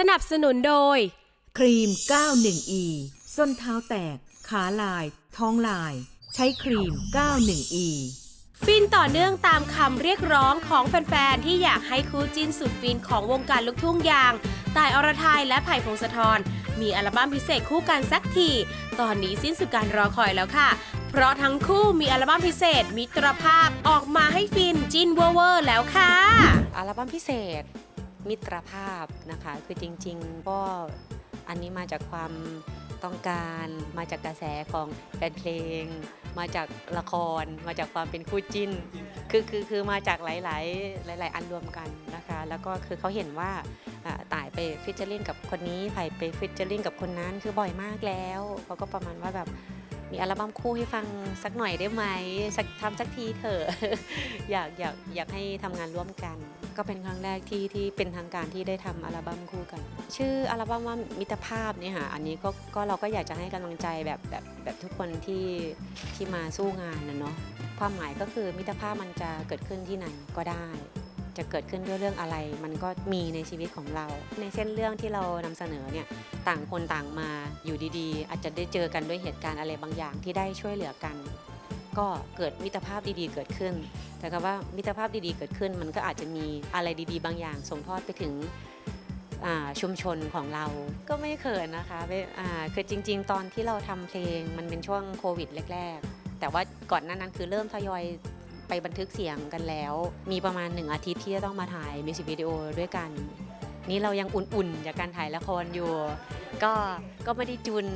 สนับสนุนโดย ครีม 91E ส้นเท้าแตก ขาลาย ท้องลาย ใช้ครีม 91E ฟินต่อเนื่องตามคำเรียกร้องของแฟน ๆ ที่อยากให้คู่จิ้นสุดฟินของวงการลูกทุ่งอย่างต่ายอรไทยและไผ่พงศธรมีอัลบั้มพิเศษคู่กันสักที ตอนนี้สิ้นสุดการรอคอยแล้วค่ะ เพราะทั้งคู่มีอัลบั้มพิเศษมิตรภาพออกมาให้ฟินจิ้นเวอร์เวอร์แล้วค่ะ อัลบั้มพิเศษ มิตรภาพนะคะ คือจริง ๆ ก็อันนี้มาจากความต้องการมาจากกระแสของแฟนเพลง มาจากละคร มาจากความเป็นคู่จิ้น คือคือคือมาจากหลาย ๆ หลาย ๆ อันรวมกันนะคะ แล้วก็คือเขาเห็นว่าอ่าต่ายไปฟิชเจอร์ลิงกับคนนี้ไผ่ไปฟิชเจอร์ลิงกับคนนั้นคือบ่อยมากแล้วเขาก็ประมาณว่าแบบ มีอัลบั้มคู่ให้ฟังสักหน่อยได้ไหมสักทำสักทีเถอะอยากอยากอยากให้ทำงานร่วมกัน ก็เป็นครั้งแรกที่ที่เป็นทางการที่ได้ทำอัลบั้มคู่กัน ชื่ออัลบั้มว่ามิตรภาพเนี่ยค่ะอันนี้ก็ก็เราก็อยากจะให้กำลังใจแบบแบบแบบทุกคนที่ที่มาสู้งานนะเนาะความหมายก็คือมิตรภาพมันจะเกิดขึ้นที่ไหนก็ได้ จะเกิดขึ้นด้วยเรื่องอะไร มันก็มีในชีวิตของเรา ในเส้นเรื่องที่เรานำเสนอเนี่ยต่างคนต่างมาอยู่ดีๆ อาจจะได้เจอกันด้วยเหตุการณ์อะไรบางอย่างที่ได้ช่วยเหลือกัน ก็เกิดมิตรภาพดีๆเกิดขึ้น แต่ก็ว่ามิตรภาพดีๆเกิดขึ้น มันก็อาจจะมีอะไรดีๆ บางอย่าง ส่งทอดไปถึงชุมชนของเราก็ไม่เขินนะคะคือจริง ๆ ตอนที่เราทำเพลงมันเป็นช่วงโควิดแรก ๆ แต่ว่าก่อนหน้านั้นคือเริ่มทยอย ไปบันทึกเสียงกันแล้ว มีประมาณหนึ่งอาทิตย์ที่จะต้องมาถ่ายมิวสิกวิดีโอด้วยกัน นี่เรายังอุ่นๆ จากการถ่ายละครอยู่ ก็ก็ไม่ได้จูน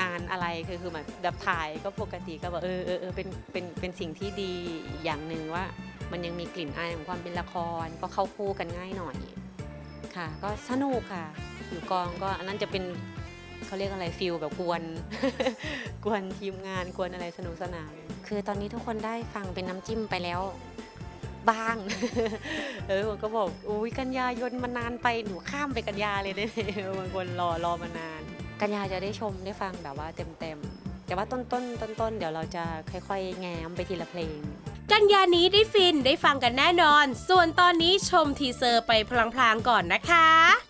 นานอะไรคือคือแบบถ่ายก็ปกติก็แบบเออเออเออเป็นเป็นเป็นสิ่งที่ดีอย่างหนึ่งว่า มันยังมีกลิ่นอายของความเป็นละคร ก็เข้าคู่กันง่ายหน่อยค่ะ ก็สนุกค่ะ อยู่กองก็อันนั้นจะเป็น เขาเรียกอะไรฟิลแบบกวน กวนทีมงานกวนอะไรสนุกสนาน คือตอนนี้ทุกคนได้ฟังเป็นน้ำจิ้มไปแล้วบ้าง เออผมก็บอกอุ้ยกันยายนมานานไปหนูข้ามไปกันยาเลยเนี่ยบางคนรอรอมานาน กันยาจะได้ชมได้ฟังแบบว่าเต็มๆแต่ว่าต้นต้นต้นต้นๆเดี๋ยวเราจะค่อยๆ แง้มไปทีละเพลง กันยานี้ได้ฟินได้ฟังกันแน่นอน ส่วนตอนนี้ชมทีเซอร์ไปพลางๆก่อนนะคะ